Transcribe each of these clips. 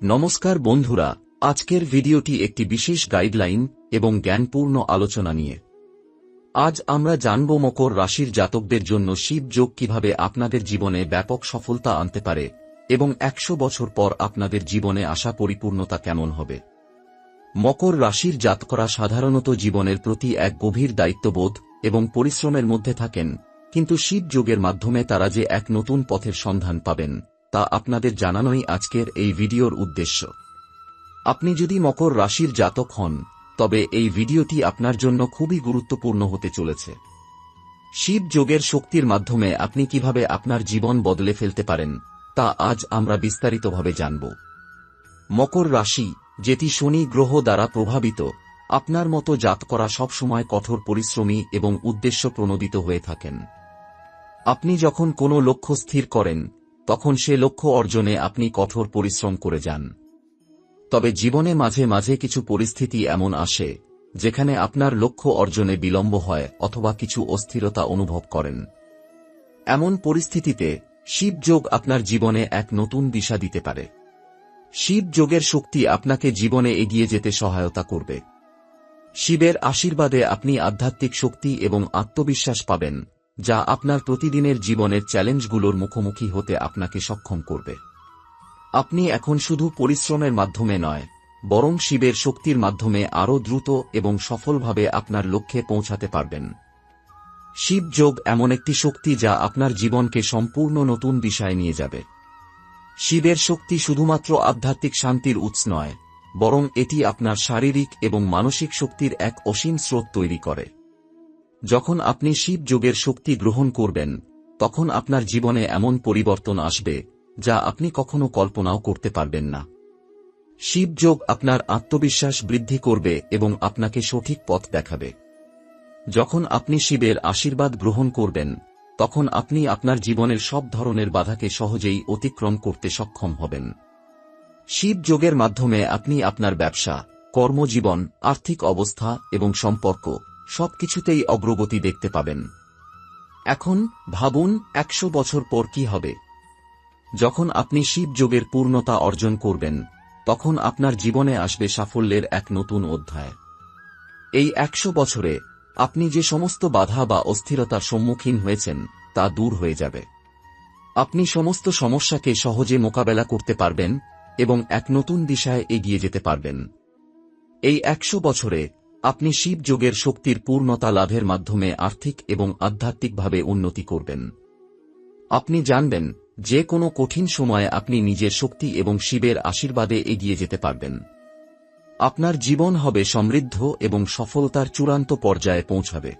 নমস্কার বন্ধুরা, আজকের ভিডিওটি একটি বিশেষ গাইডলাইন এবং জ্ঞানপূর্ণ আলোচনা নিয়ে। আজ আমরা জানব মকর রাশির জাতকদের জন্য শিব যোগ কীভাবে আপনাদের জীবনে ব্যাপক সফলতা আনতে পারে এবং একশো বছর পর আপনাদের জীবনে আসা পরিপূর্ণতা কেমন হবে। মকর রাশির জাতকরা সাধারণত জীবনের প্রতি এক গভীর দায়িত্ববোধ এবং পরিশ্রমের মধ্যে থাকেন, কিন্তু শিব যোগের মাধ্যমে তারা যে এক নতুন পথের সন্ধান পাবেন। তা আপনাদের জানানোই আজকের এই ভিডিওর উদ্দেশ্য। আপনি যদি মকর রাশির জাতক হন, তবে এই ভিডিওটি আপনার জন্য খুবই গুরুত্বপূর্ণ হতে চলেছে। শিব যোগের শক্তির মাধ্যমে আপনি কীভাবে আপনার জীবন বদলে ফেলতে পারেন, তা আজ আমরা বিস্তারিতভাবে জানব। মকর রাশি, যেটি শনি গ্রহ দ্বারা প্রভাবিত, আপনার মতো জাত করা সবসময় কঠোর পরিশ্রমী এবং উদ্দেশ্য প্রণোদিত হয়ে থাকেন। আপনি যখন কোনো লক্ষ্য স্থির করেন তখন সে লক্ষ্য অর্জনে আপনি কঠোর পরিশ্রম করে যান। তবে জীবনে মাঝে মাঝে কিছু পরিস্থিতি এমন আসে, যেখানে আপনার লক্ষ্য অর্জনে বিলম্ব হয় অথবা কিছু অস্থিরতা অনুভব করেন। এমন পরিস্থিতিতে শিব যোগ আপনার জীবনে এক নতুন দিশা দিতে পারে। শিব যোগের শক্তি আপনাকে জীবনে এগিয়ে যেতে সহায়তা করবে। শিবের আশীর্বাদে আপনি আধ্যাত্মিক শক্তি এবং আত্মবিশ্বাস পাবেন। যা আপনার প্রতিদিনের জীবনের চ্যালেঞ্জগুলোর মুখোমুখি হতে আপনাকে সক্ষম করবে। আপনি এখন শুধু পরিশ্রমের মাধ্যমে নয়, বরং শিবের শক্তির মাধ্যমে আরও দ্রুত এবং সফলভাবে আপনার লক্ষ্যে পৌঁছাতে পারবেন। শিব যোগ এমন একটি শক্তি যা আপনার জীবনকে সম্পূর্ণ নতুন দিশায় নিয়ে যাবে। শিবের শক্তি শুধুমাত্র আধ্যাত্মিক শান্তির উৎস নয়, বরং এটি আপনার শারীরিক এবং মানসিক শক্তির এক অসীম স্রোত তৈরি করে। যখন আপনি শিব যোগের শক্তি গ্রহণ করবেন, তখন আপনার জীবনে এমন পরিবর্তন আসবে, যা আপনি কখনো কল্পনাও করতে পারবেন না। শিব যোগ আপনার আত্মবিশ্বাস বৃদ্ধি করবে এবং আপনাকে সঠিক পথ দেখাবে। যখন আপনি শিবের আশীর্বাদ গ্রহণ করবেন, তখন আপনি আপনার জীবনের সব ধরনের বাধাকে সহজেই অতিক্রম করতে সক্ষম হবেন। শিব যোগের মাধ্যমে আপনি আপনার ব্যবসা, কর্মজীবন, আর্থিক অবস্থা এবং সম্পর্ক সবকিছুতেই অগ্রগতি দেখতে পাবেন। এখন ভাবুন একশো বছর পর কি হবে। যখন আপনি শিব যোগের পূর্ণতা অর্জন করবেন, তখন আপনার জীবনে আসবে সাফল্যের এক নতুন অধ্যায়। এই একশো বছরে আপনি যে সমস্ত বাধা বা অস্থিরতার সম্মুখীন হয়েছেন, তা দূর হয়ে যাবে। আপনি সমস্ত সমস্যাকে সহজে মোকাবেলা করতে পারবেন এবং এক নতুন দিশায় এগিয়ে যেতে পারবেন। এই একশো বছরে আপনি শিব যোগের শক্তির পূর্ণতা লাভের মাধ্যমে আর্থিক এবং আধ্যাত্মিকভাবে উন্নতি করবেন। আপনি জানবেন, যে কোনো কঠিন সময়ে আপনি নিজের শক্তি এবং শিবের আশীর্বাদে এগিয়ে যেতে পারবেন। আপনার জীবন হবে সমৃদ্ধ এবং সফলতার চূড়ান্ত পর্যায়ে পৌঁছাবে।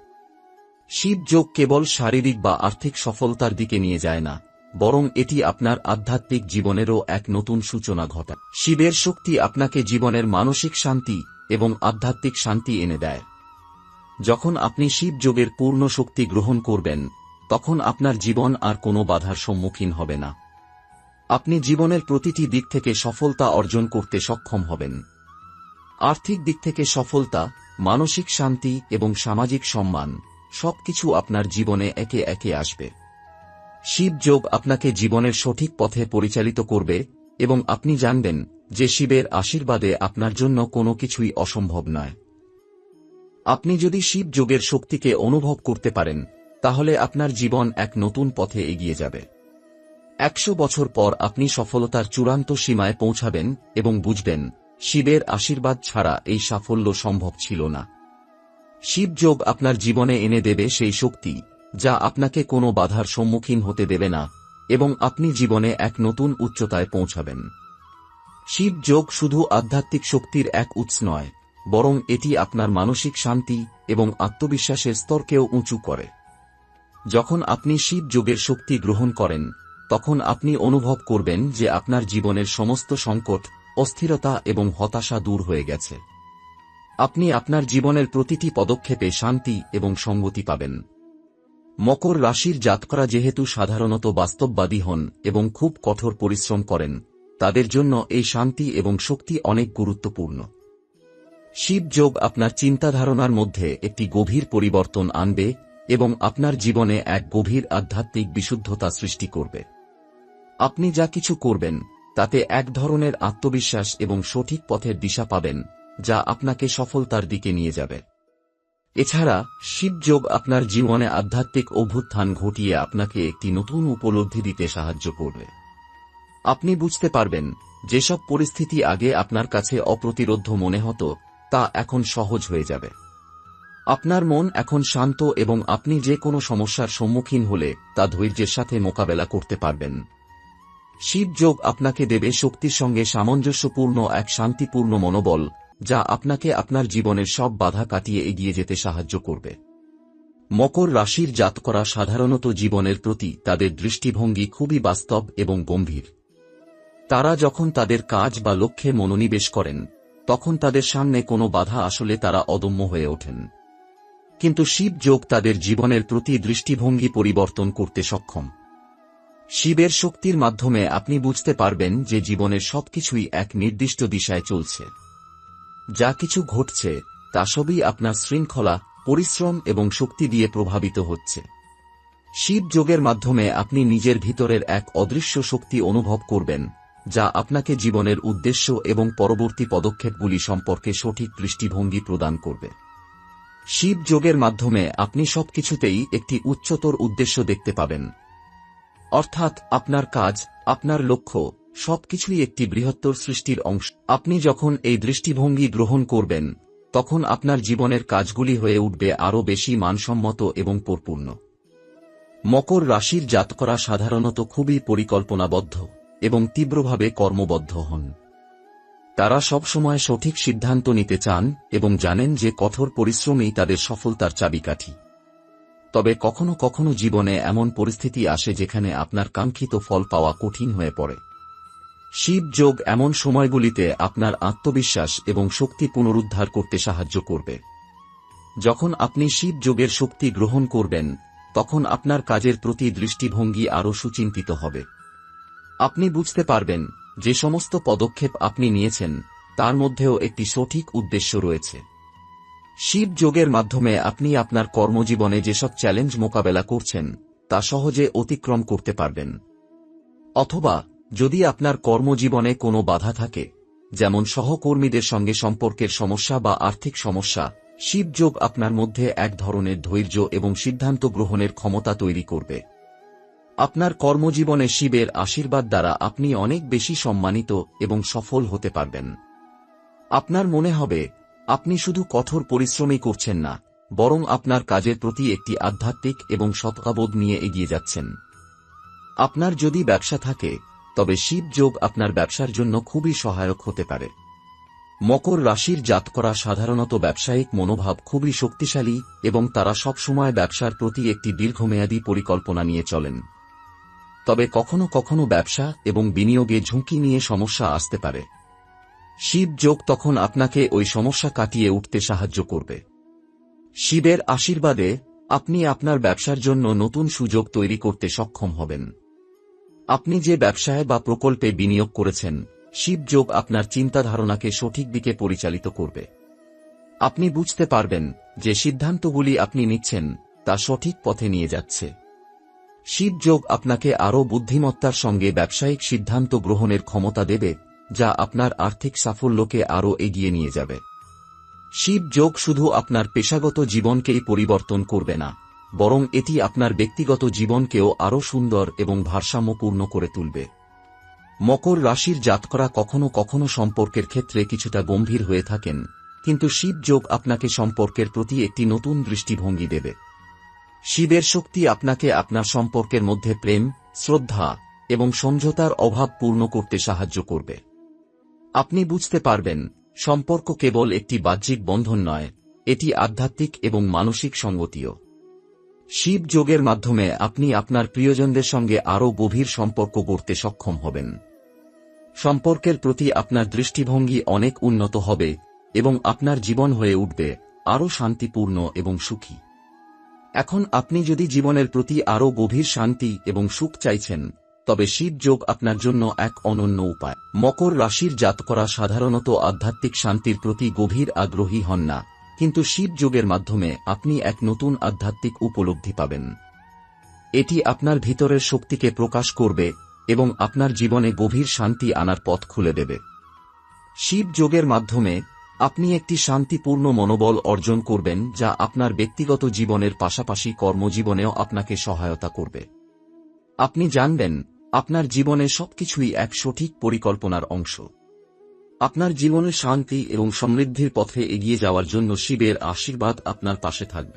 শিব যোগ কেবল শারীরিক বা আর্থিক সফলতার দিকে নিয়ে যায় না। বরং এটি আপনার আধ্যাত্মিক জীবনেরও এক নতুন সূচনা ঘটায়। শিবের শক্তি আপনাকে জীবনের মানসিক শান্তি এবং আধ্যাত্মিক শান্তি এনে দেয়। যখন আপনি শিব যোগের পূর্ণ শক্তি গ্রহণ করবেন, তখন আপনার জীবন আর কোনো বাধার সম্মুখীন হবে না। আপনি জীবনের প্রতিটি দিক থেকে সফলতা অর্জন করতে সক্ষম হবেন। আর্থিক দিক থেকে সফলতা, মানসিক শান্তি এবং সামাজিক সম্মান সবকিছু আপনার জীবনে একে একে আসবে। শিব যোগ আপনাকে জীবনের সঠিক পথে পরিচালিত করবে এবং আপনি জানবেন যে শিবের আশীর্বাদে আপনার জন্য কোনো কিছুই অসম্ভব নয়। আপনি যদি শিব যোগের শক্তিকে অনুভব করতে পারেন, তাহলে আপনার জীবন এক নতুন পথে এগিয়ে যাবে। একশো বছর পর আপনি সফলতার চূড়ান্ত সীমায় পৌঁছাবেন এবং বুঝবেন, শিবের আশীর্বাদ ছাড়া এই সাফল্য সম্ভব ছিল না। শিবযোগ আপনার জীবনে এনে দেবে সেই শক্তি যা আপনাকে কোনো বাধার সম্মুখীন হতে দেবে না, এবং আপনি জীবনে এক নতুন উচ্চতায় পৌঁছাবেন। শিব যোগ শুধু আধ্যাত্মিক শক্তির এক উৎস নয়, বরং এটি আপনার মানসিক শান্তি এবং আত্মবিশ্বাসের স্তরকেও উঁচু করে। যখন আপনি শিব যোগের শক্তি গ্রহণ করেন, তখন আপনি অনুভব করবেন যে আপনার জীবনের সমস্ত সংকট, অস্থিরতা এবং হতাশা দূর হয়ে গেছে। আপনি আপনার জীবনের প্রতিটি পদক্ষেপে শান্তি এবং সঙ্গতি পাবেন। মকর রাশির জাতকরা যেহেতু সাধারণত বাস্তববাদী হন এবং খুব কঠোর পরিশ্রম করেন, তাদের জন্য এই শান্তি এবং শক্তি অনেক গুরুত্বপূর্ণ। শিব যোগ আপনার চিন্তাধারণার মধ্যে একটি গভীর পরিবর্তন আনবে এবং আপনার জীবনে এক গভীর আধ্যাত্মিক বিশুদ্ধতা সৃষ্টি করবে। আপনি যা কিছু করবেন, তাতে এক ধরনের আত্মবিশ্বাস এবং সঠিক পথের দিশা পাবেন, যা আপনাকে সফলতার দিকে নিয়ে যাবে। এছাড়া, শিবযোগ আপনার জীবনে আধ্যাত্মিক অভ্যুত্থান ঘটিয়ে আপনাকে একটি নতুন উপলব্ধি দিতে সাহায্য করবে। আপনি বুঝতে পারবেন, যেসব পরিস্থিতি আগে আপনার কাছে অপ্রতিরোধ্য মনে হতো, তা এখন সহজ হয়ে যাবে। আপনার মন এখন শান্ত এবং আপনি যে কোনো সমস্যার সম্মুখীন হলে তা ধৈর্যের সাথে মোকাবেলা করতে পারবেন। শিবযোগ আপনাকে দেবে শক্তির সঙ্গে সামঞ্জস্যপূর্ণ এক শান্তিপূর্ণ মনোবল যা আপনাকে আপনার জীবনের সব বাধা কাটিয়ে এগিয়ে যেতে সাহায্য করবে। মকর রাশির জাত করা সাধারণত জীবনের প্রতি তাদের দৃষ্টিভঙ্গি খুবই বাস্তব এবং গম্ভীর। তারা যখন তাদের কাজ বা লক্ষ্যে মনোনিবেশ করেন, তখন তাদের সামনে কোনো বাধা আসলে তারা অদম্য হয়ে ওঠেন। কিন্তু শিব যোগ তাদের জীবনের প্রতি দৃষ্টিভঙ্গি পরিবর্তন করতে সক্ষম। শিবের শক্তির মাধ্যমে আপনি বুঝতে পারবেন যে জীবনের সবকিছুই এক নির্দিষ্ট দিশায় চলছে। যা কিছু ঘটছে, তা সবই আপনার শৃঙ্খলা, পরিশ্রম এবং শক্তি দিয়ে প্রভাবিত হচ্ছে। শিব যোগের মাধ্যমে আপনি নিজের ভিতরের এক অদৃশ্য শক্তি অনুভব করবেন, যা আপনাকে জীবনের উদ্দেশ্য এবং পরবর্তী পদক্ষেপগুলি সম্পর্কে সঠিক দৃষ্টিভঙ্গি প্রদান করবে। শিব যোগের মাধ্যমে আপনি সবকিছুতেই একটি উচ্চতর উদ্দেশ্য দেখতে পাবেন। অর্থাৎ আপনার কাজ, আপনার লক্ষ্য সবকিছুই একটি বৃহত্তর সৃষ্টির অংশ। আপনি যখন এই দৃষ্টিভঙ্গি গ্রহণ করবেন, তখন আপনার জীবনের কাজগুলি হয়ে উঠবে আরও বেশি মানসম্মত এবং পরিপূর্ণ। মকর রাশির জাত করা সাধারণত খুবই পরিকল্পনাবদ্ধ এবং তীব্রভাবে কর্মবদ্ধ হন। তারা সবসময় সঠিক সিদ্ধান্ত নিতে চান এবং জানেন যে কঠোর পরিশ্রমই তাদের সফলতার চাবিকাঠি। তবে কখনো কখনো জীবনে এমন পরিস্থিতি আসে যেখানে আপনার কাঙ্ক্ষিত ফল পাওয়া কঠিন হয়ে পড়ে। শিব যোগ এমন সময়গুলিতে আপনার আত্মবিশ্বাস এবং শক্তি পুনরুদ্ধার করতে সাহায্য করবে। যখন আপনি শিব যোগের শক্তি গ্রহণ করবেন, তখন আপনার কাজের প্রতি দৃষ্টিভঙ্গি আরও সুচিন্তিত হবে। আপনি বুঝতে পারবেন যে সমস্ত পদক্ষেপ আপনি নিয়েছেন, তার মধ্যেও একটি সঠিক উদ্দেশ্য রয়েছে। শিব যোগের মাধ্যমে আপনি আপনার কর্মজীবনে যেসব চ্যালেঞ্জ মোকাবেলা করছেন, তা সহজে অতিক্রম করতে পারবেন। অথবা যদি আপনার কর্মজীবনে কোনো বাধা থাকে, যেমন সহকর্মীদের সঙ্গে সম্পর্কের সমস্যা বা আর্থিক সমস্যা শিবযোগ আপনার মধ্যে এক ধরনের ধৈর্য এবং সিদ্ধান্ত গ্রহণের ক্ষমতা তৈরি করবে। আপনার কর্মজীবনে শিবের আশীর্বাদ দ্বারা আপনি অনেক বেশি সম্মানিত এবং সফল হতে পারবেন। আপনার মনে হবে, আপনি শুধু কঠোর পরিশ্রমই করছেন না, বরং আপনার কাজের প্রতি একটি আধ্যাত্মিক এবং সৎকাবোধ নিয়ে এগিয়ে যাচ্ছেন। আপনার যদি ব্যবসা থাকে তবে শিব যোগ আপনার ব্যবসার জন্য খুবই সহায়ক হতে পারে। মকর রাশির জাত করা সাধারণত ব্যবসায়িক মনোভাব খুবই শক্তিশালী এবং তারা সবসময় ব্যবসার প্রতি একটি দীর্ঘমেয়াদী পরিকল্পনা নিয়ে চলেন। তবে কখনো কখনো ব্যবসা এবং বিনিয়োগে ঝুঁকি নিয়ে সমস্যা আসতে পারে। শিব যোগ তখন আপনাকে ওই সমস্যা কাটিয়ে উঠতে সাহায্য করবে। শিবের আশীর্বাদে আপনি আপনার ব্যবসার জন্য নতুন সুযোগ তৈরি করতে সক্ষম হবেন। আপনি যে ব্যবসায় বা প্রকল্পে বিনিয়োগ করেছেন শিবযোগ আপনার চিন্তাধারণাকে সঠিক দিকে পরিচালিত করবে। আপনি বুঝতে পারবেন যে সিদ্ধান্তগুলি আপনি নিচ্ছেন, তা সঠিক পথে নিয়ে যাচ্ছে। শিবযোগ আপনাকে আরও বুদ্ধিমত্তার সঙ্গে ব্যবসায়িক সিদ্ধান্ত গ্রহণের ক্ষমতা দেবে, যা আপনার আর্থিক সাফল্যকে আরও এগিয়ে নিয়ে যাবে। শিব যোগ শুধু আপনার পেশাগত জীবনকেই পরিবর্তন করবে না বরং এটি আপনার ব্যক্তিগত জীবনকেও আরও সুন্দর এবং ভারসাম্যপূর্ণ করে তুলবে। মকর রাশির জাতকরা কখনো কখনো সম্পর্কের ক্ষেত্রে কিছুটা গম্ভীর হয়ে থাকেন, কিন্তু শিব যোগ আপনাকে সম্পর্কের প্রতি একটি নতুন দৃষ্টিভঙ্গি দেবে। শিবের শক্তি আপনাকে আপনার সম্পর্কের মধ্যে প্রেম, শ্রদ্ধা এবং সমঝোতার অভাব পূর্ণ করতে সাহায্য করবে। আপনি বুঝতে পারবেন, সম্পর্ক কেবল একটি বাহ্যিক বন্ধন নয়, এটি আধ্যাত্মিক এবং মানসিক সঙ্গতিও। শিব যোগের মাধ্যমে আপনি আপনার প্রিয়জনদের সঙ্গে আরও গভীর সম্পর্ক গড়তে সক্ষম হবেন। সম্পর্কের প্রতি আপনার দৃষ্টিভঙ্গি অনেক উন্নত হবে এবং আপনার জীবন হয়ে উঠবে, আরও শান্তিপূর্ণ এবং সুখী। এখন আপনি যদি জীবনের প্রতি আরও গভীর শান্তি এবং সুখ চাইছেন, তবে শিব যোগ আপনার জন্য এক অনন্য উপায়। মকর রাশির জাত করা সাধারণত আধ্যাত্মিক শান্তির প্রতি গভীর আগ্রহী হন না। কিন্তু শিব যোগের মাধ্যমে আপনি এক নতুন আধ্যাত্মিক উপলব্ধি পাবেন। এটি আপনার ভিতরের শক্তিকে প্রকাশ করবে এবং আপনার জীবনে গভীর শান্তি আনার পথ খুলে দেবে। শিব যোগের মাধ্যমে আপনি একটি শান্তিপূর্ণ মনোবল অর্জন করবেন যা আপনার ব্যক্তিগত জীবনের পাশাপাশি কর্মজীবনেও আপনাকে সহায়তা করবে। আপনি জানবেন, আপনার জীবনে সবকিছুই এক সঠিক পরিকল্পনার অংশ। আপনার জীবনে শান্তি এবং সমৃদ্ধির পথে এগিয়ে যাওয়ার জন্য শিবের আশীর্বাদ আপনার পাশে থাকবে।